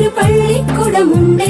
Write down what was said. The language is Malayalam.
ഒരു പള്ളിക്കുടമുണ്ടേ.